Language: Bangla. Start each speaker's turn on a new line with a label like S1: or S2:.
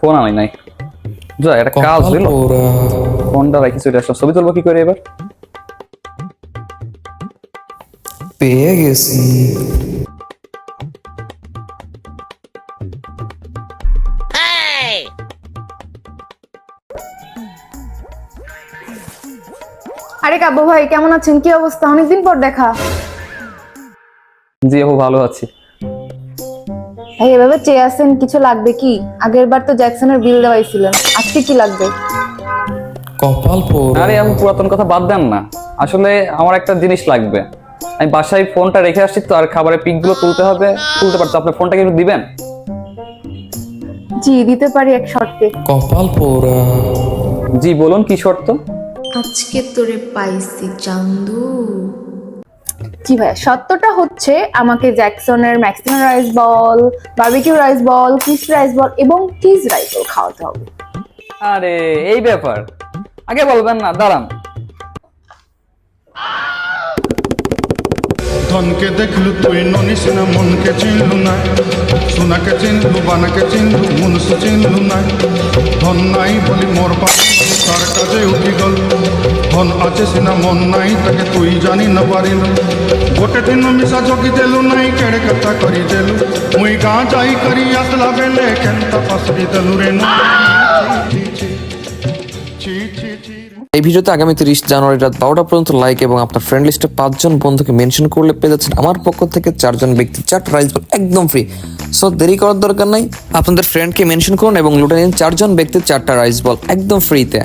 S1: ফোন আমি নাই। যা একটা কাজ
S2: পোড়া।
S1: ফোনটা রাখি চলে আসলাম। ছবি তুলবো কি করে এবার?
S2: পেয়ে গেছি।
S3: আরে কাব্য ভাই কেমন আছেন? কি অবস্থা? অনেকদিন পর দেখা।
S1: জি আপু ভালো আছি।
S3: ভাই এভাবে চেয়ে আছেন কিছু লাগবে কি? আগের বার তো জ্যাকসনের বিল দেওয়াইছিলেন আজকে কি লাগবে?
S2: কপাল
S1: আরে আমি পুরাতন কথা বাদ দেন না। আসলে আমার একটা জিনিস লাগবে। আমি বাসায় ফোনটা রেখে আসছি তো আর খাবারের পিকগুলো তুলতে হবে। তুলতে পারতো আপনি ফোনটা কি একটু দিবেন?
S3: জি দিতে পারি এক শর্তে।
S2: কপাল পোড়া
S1: জি বলুন কি শর্ত?
S4: আজকে তোরে পাইছি চান্দু।
S3: জি ভাই সত্যটা হচ্ছে আমাকে জ্যাকসনের maximum rice ball, barbecue rice ball crispy rice ball এবং চিজ রাইস বল খাওয়াতে হবে।
S1: আরে, এই ব্যাপার। আগে বলবেন না, দাঁড়ান।
S5: ধনকে দেখলু তুই ননিস না মনকে চিনলু না সোনাকে চিনলু, বানাকে চিনলু মনুষ্য চিনলু না ধন নাই বলি মোর পাশে তার কাজে উঠি গল। ধন আছে সিনা, মন নাই তাকে তুই জানি না পারিল। গোটে দিন মিশা জগি দেলু নাই, কেড়ে কথা করি দেলু। মুই গাঁ যাই করি, আসলা বেলে কেনতা পাসরি দেলু রে না
S2: ভিডিওতে আগামী তিরিশ জানুয়ারি রাত বারোটা পর্যন্ত লাইক এবং আপনার ফ্রেন্ড লিস্টে পাঁচজন বন্ধুকে মেনশন করলে পেয়ে যাচ্ছেন আমার পক্ষ থেকে চারজন ব্যক্তি। চারটা বল একদম ফ্রি সো দেরি করার দরকার নাই। আপনাদের ফ্রেন্ডকে মেনশন করুন এবং লুটে নিন চারজন ব্যক্তি চারটা রাইস বল একদম ফ্রিতে